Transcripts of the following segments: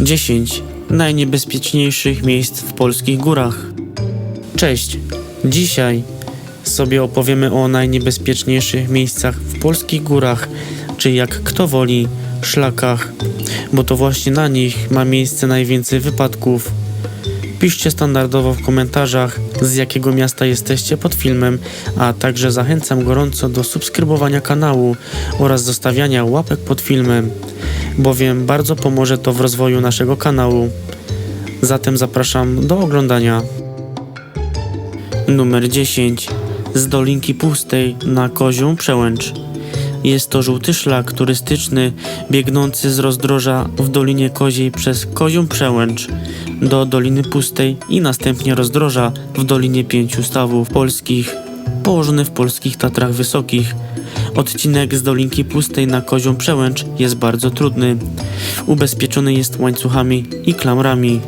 10 najniebezpieczniejszych miejsc w polskich górach. Cześć! Dzisiaj sobie opowiemy o najniebezpieczniejszych miejscach w polskich górach, czy jak kto woli, szlakach, bo to właśnie na nich ma miejsce najwięcej wypadków. Piszcie standardowo w komentarzach, z jakiego miasta jesteście pod filmem, a także zachęcam gorąco do subskrybowania kanału oraz zostawiania łapek pod filmem, bowiem bardzo pomoże to w rozwoju naszego kanału. Zatem zapraszam do oglądania. Numer 10. Z Dolinki Pustej na Kozią Przełęcz. Jest to żółty szlak turystyczny biegnący z rozdroża w Dolinie Koziej przez Kozią Przełęcz do Doliny Pustej i następnie rozdroża w Dolinie Pięciu Stawów Polskich, położony w polskich Tatrach Wysokich. Odcinek z Dolinki Pustej na Kozią Przełęcz jest bardzo trudny. Ubezpieczony jest łańcuchami i klamrami.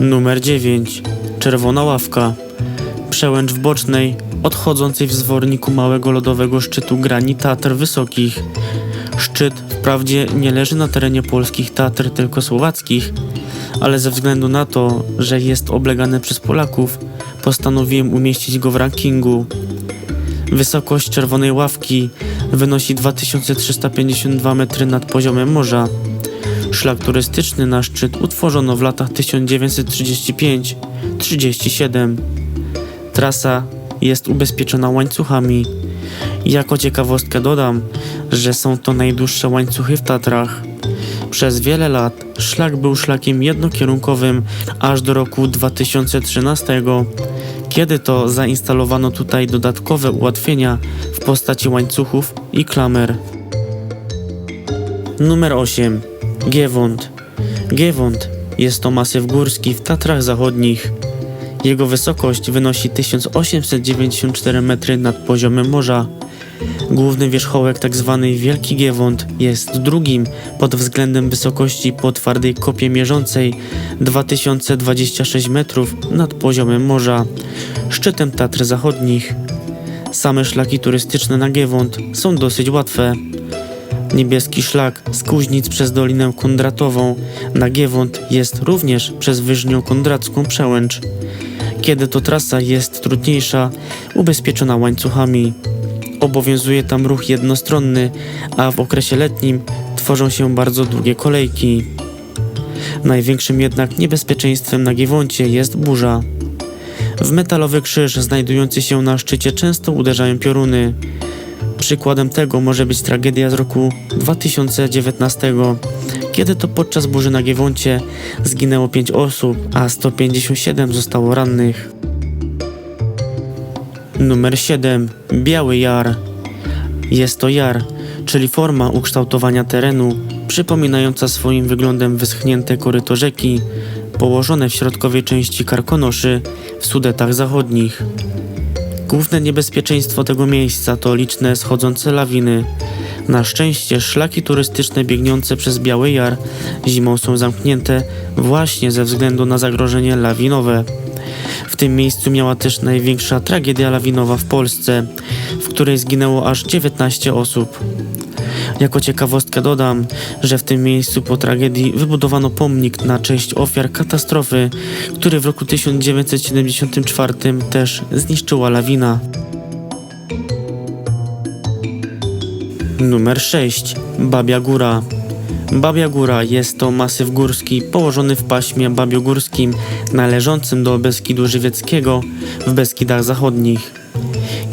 Numer 9. Czerwona ławka. Przełęcz w bocznej, odchodzącej w zworniku małego lodowego szczytu grani Tatr Wysokich. Szczyt wprawdzie nie leży na terenie polskich Tatr, tylko słowackich, ale ze względu na to, że jest oblegany przez Polaków, postanowiłem umieścić go w rankingu. Wysokość czerwonej ławki wynosi 2352 metry nad poziomem morza. Szlak turystyczny na szczyt utworzono w latach 1935-37. Trasa jest ubezpieczona łańcuchami. Jako ciekawostkę dodam, że są to najdłuższe łańcuchy w Tatrach. Przez wiele lat szlak był szlakiem jednokierunkowym aż do roku 2013, kiedy to zainstalowano tutaj dodatkowe ułatwienia w postaci łańcuchów i klamer. Numer 8. Giewont. Giewont jest to masyw górski w Tatrach Zachodnich. Jego wysokość wynosi 1894 metry nad poziomem morza. Główny wierzchołek tzw. Wielki Giewont jest drugim pod względem wysokości po twardej kopie mierzącej 2026 metrów nad poziomem morza, szczytem Tatr Zachodnich. Same szlaki turystyczne na Giewont są dosyć łatwe. Niebieski szlak z Kuźnic przez Dolinę Kondratową na Giewont jest również przez Wyżnią Kondracką przełęcz. Kiedy to trasa jest trudniejsza, ubezpieczona łańcuchami. Obowiązuje tam ruch jednostronny, a w okresie letnim tworzą się bardzo długie kolejki. Największym jednak niebezpieczeństwem na Giewoncie jest burza. W metalowy krzyż znajdujący się na szczycie często uderzają pioruny. Przykładem tego może być tragedia z roku 2019, kiedy to podczas burzy na Giewoncie zginęło 5 osób, a 157 zostało rannych. Numer 7. Biały Jar. Jest to jar, czyli forma ukształtowania terenu, przypominająca swoim wyglądem wyschnięte koryto rzeki, położone w środkowej części Karkonoszy w Sudetach Zachodnich. Główne niebezpieczeństwo tego miejsca to liczne schodzące lawiny. Na szczęście szlaki turystyczne biegnące przez Biały Jar zimą są zamknięte właśnie ze względu na zagrożenie lawinowe. W tym miejscu miała też największa tragedia lawinowa w Polsce, w której zginęło aż 19 osób. Jako ciekawostkę dodam, że w tym miejscu po tragedii wybudowano pomnik na cześć ofiar katastrofy, który w roku 1974 też zniszczyła lawina. Numer 6. Babia Góra. Babia Góra jest to masyw górski położony w paśmie babiogórskim należącym do Beskidu Żywieckiego w Beskidach Zachodnich.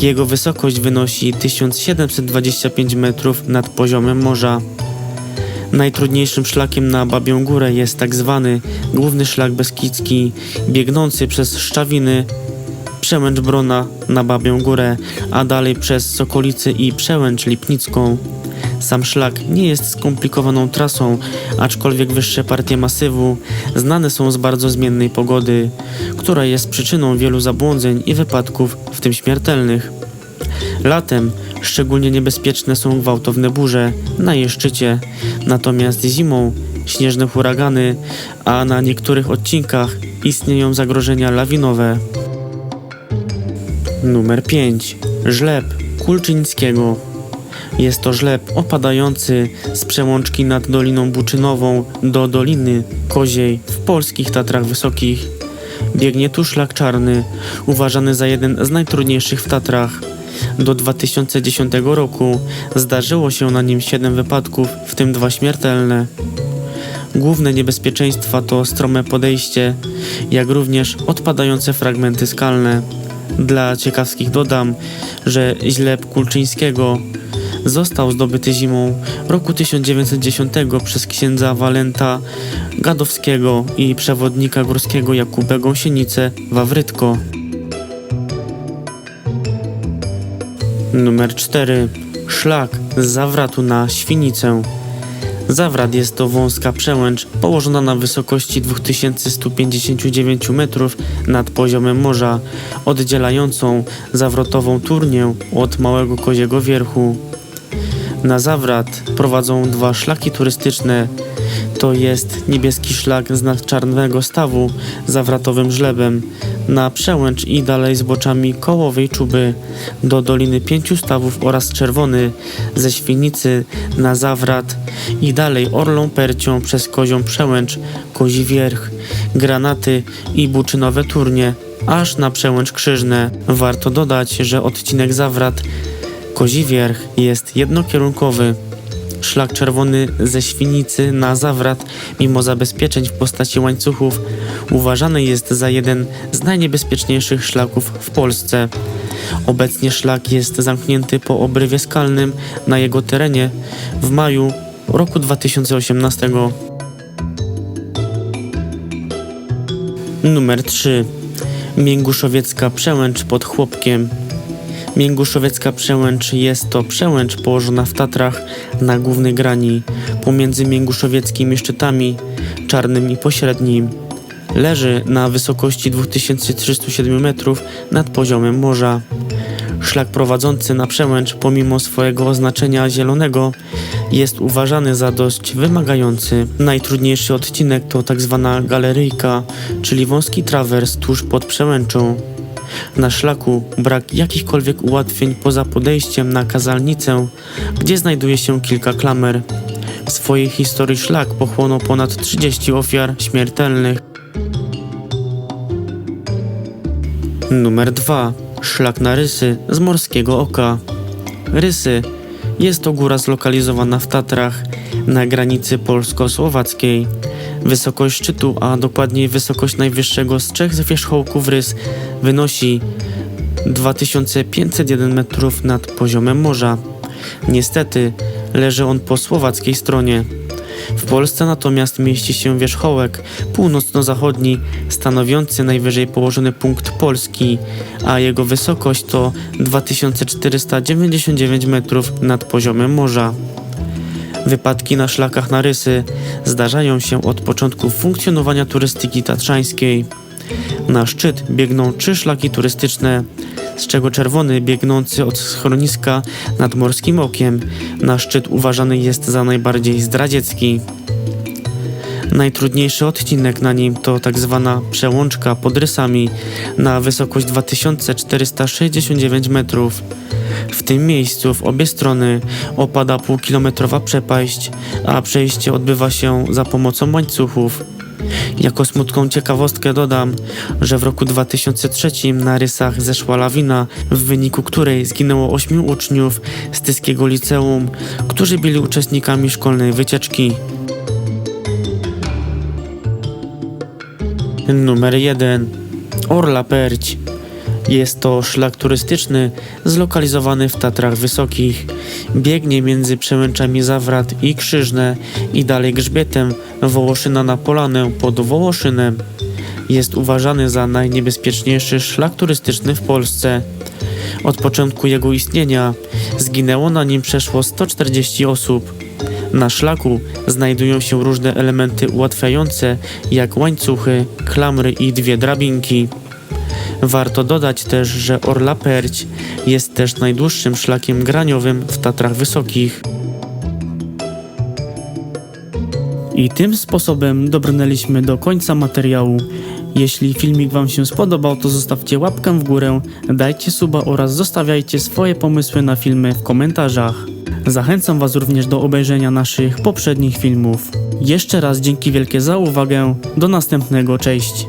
Jego wysokość wynosi 1725 metrów nad poziomem morza. Najtrudniejszym szlakiem na Babią Górę jest tak zwany główny szlak beskidzki, biegnący przez Szczawiny, Przełęcz Brona na Babią Górę, a dalej przez Sokolicy i Przełęcz Lipnicką. Sam szlak nie jest skomplikowaną trasą, aczkolwiek wyższe partie masywu znane są z bardzo zmiennej pogody, która jest przyczyną wielu zabłądzeń i wypadków, w tym śmiertelnych. Latem szczególnie niebezpieczne są gwałtowne burze na jej szczycie, natomiast zimą śnieżne huragany, a na niektórych odcinkach istnieją zagrożenia lawinowe. Numer 5. Żleb Kulczyńskiego. Jest to żleb opadający z przełączki nad Doliną Buczynową do Doliny Koziej w polskich Tatrach Wysokich. Biegnie tu szlak czarny, uważany za jeden z najtrudniejszych w Tatrach. Do 2010 roku zdarzyło się na nim 7 wypadków, w tym dwa śmiertelne. Główne niebezpieczeństwa to strome podejście, jak również odpadające fragmenty skalne. Dla ciekawskich dodam, że źleb Kulczyńskiego został zdobyty zimą roku 1910 przez księdza Walenta Gadowskiego i przewodnika górskiego Jakubę Gąsienicę Wawrytko. Numer 4. Szlak z zawratu na Świnicę. Zawrat jest to wąska przełęcz położona na wysokości 2159 metrów nad poziomem morza, oddzielającą zawrotową turnię od Małego Koziego Wierchu. Na zawrat prowadzą dwa szlaki turystyczne. To jest niebieski szlak z nadczarnego stawu zawratowym żlebem na przełęcz i dalej zboczami kołowej czuby do Doliny Pięciu Stawów oraz czerwony ze Świnicy na zawrat i dalej orlą percią przez kozią przełęcz, kozi wierch, granaty i buczynowe turnie aż na przełęcz krzyżne. Warto dodać, że odcinek zawrat Kozi Wierch jest jednokierunkowy. Szlak czerwony ze Świnicy na Zawrat, mimo zabezpieczeń w postaci łańcuchów, uważany jest za jeden z najniebezpieczniejszych szlaków w Polsce. Obecnie szlak jest zamknięty po obrywie skalnym na jego terenie w maju roku 2018. Numer 3. Mięguszowiecka przełęcz pod Chłopkiem. Mięguszowiecka przełęcz jest to przełęcz położona w Tatrach na głównej grani pomiędzy Mięguszowieckimi szczytami czarnym i pośrednim. Leży na wysokości 2307 metrów nad poziomem morza. Szlak prowadzący na przełęcz, pomimo swojego oznaczenia zielonego, jest uważany za dość wymagający. Najtrudniejszy odcinek to tak zwana galeryjka, czyli wąski trawers tuż pod przełęczą. Na szlaku brak jakichkolwiek ułatwień poza podejściem na kazalnicę, gdzie znajduje się kilka klamer. W swojej historii szlak pochłonął ponad 30 ofiar śmiertelnych. Numer 2. Szlak na Rysy z Morskiego Oka. Rysy jest to góra zlokalizowana w Tatrach na granicy polsko-słowackiej. Wysokość szczytu, a dokładniej wysokość najwyższego z trzech wierzchołków rys wynosi 2501 metrów nad poziomem morza. Niestety leży on po słowackiej stronie. W Polsce natomiast mieści się wierzchołek północno-zachodni, stanowiący najwyżej położony punkt Polski, a jego wysokość to 2499 metrów nad poziomem morza. Wypadki na szlakach na rysy zdarzają się od początku funkcjonowania turystyki tatrzańskiej. Na szczyt biegną trzy szlaki turystyczne, z czego czerwony biegnący od schroniska nad Morskim Okiem na szczyt uważany jest za najbardziej zdradziecki. Najtrudniejszy odcinek na nim to tak zwana przełączka pod rysami na wysokość 2469 metrów. W tym miejscu w obie strony opada półkilometrowa przepaść, a przejście odbywa się za pomocą łańcuchów. Jako smutką ciekawostkę dodam, że w roku 2003 na rysach zeszła lawina, w wyniku której zginęło ośmiu uczniów z Tyskiego Liceum, którzy byli uczestnikami szkolnej wycieczki. Numer 1. Orla Perć. Jest to szlak turystyczny zlokalizowany w Tatrach Wysokich. Biegnie między przełęczami Zawrat i Krzyżne i dalej grzbietem Wołoszyna na Polanę pod Wołoszynem. Jest uważany za najniebezpieczniejszy szlak turystyczny w Polsce. Od początku jego istnienia zginęło na nim przeszło 140 osób. Na szlaku znajdują się różne elementy ułatwiające, jak łańcuchy, klamry i dwie drabinki. Warto dodać też, że Orla Perć jest też najdłuższym szlakiem graniowym w Tatrach Wysokich. I tym sposobem dobrnęliśmy do końca materiału. Jeśli filmik Wam się spodobał, to zostawcie łapkę w górę, dajcie suba oraz zostawiajcie swoje pomysły na filmy w komentarzach. Zachęcam Was również do obejrzenia naszych poprzednich filmów. Jeszcze raz dzięki wielkie za uwagę. Do następnego, cześć.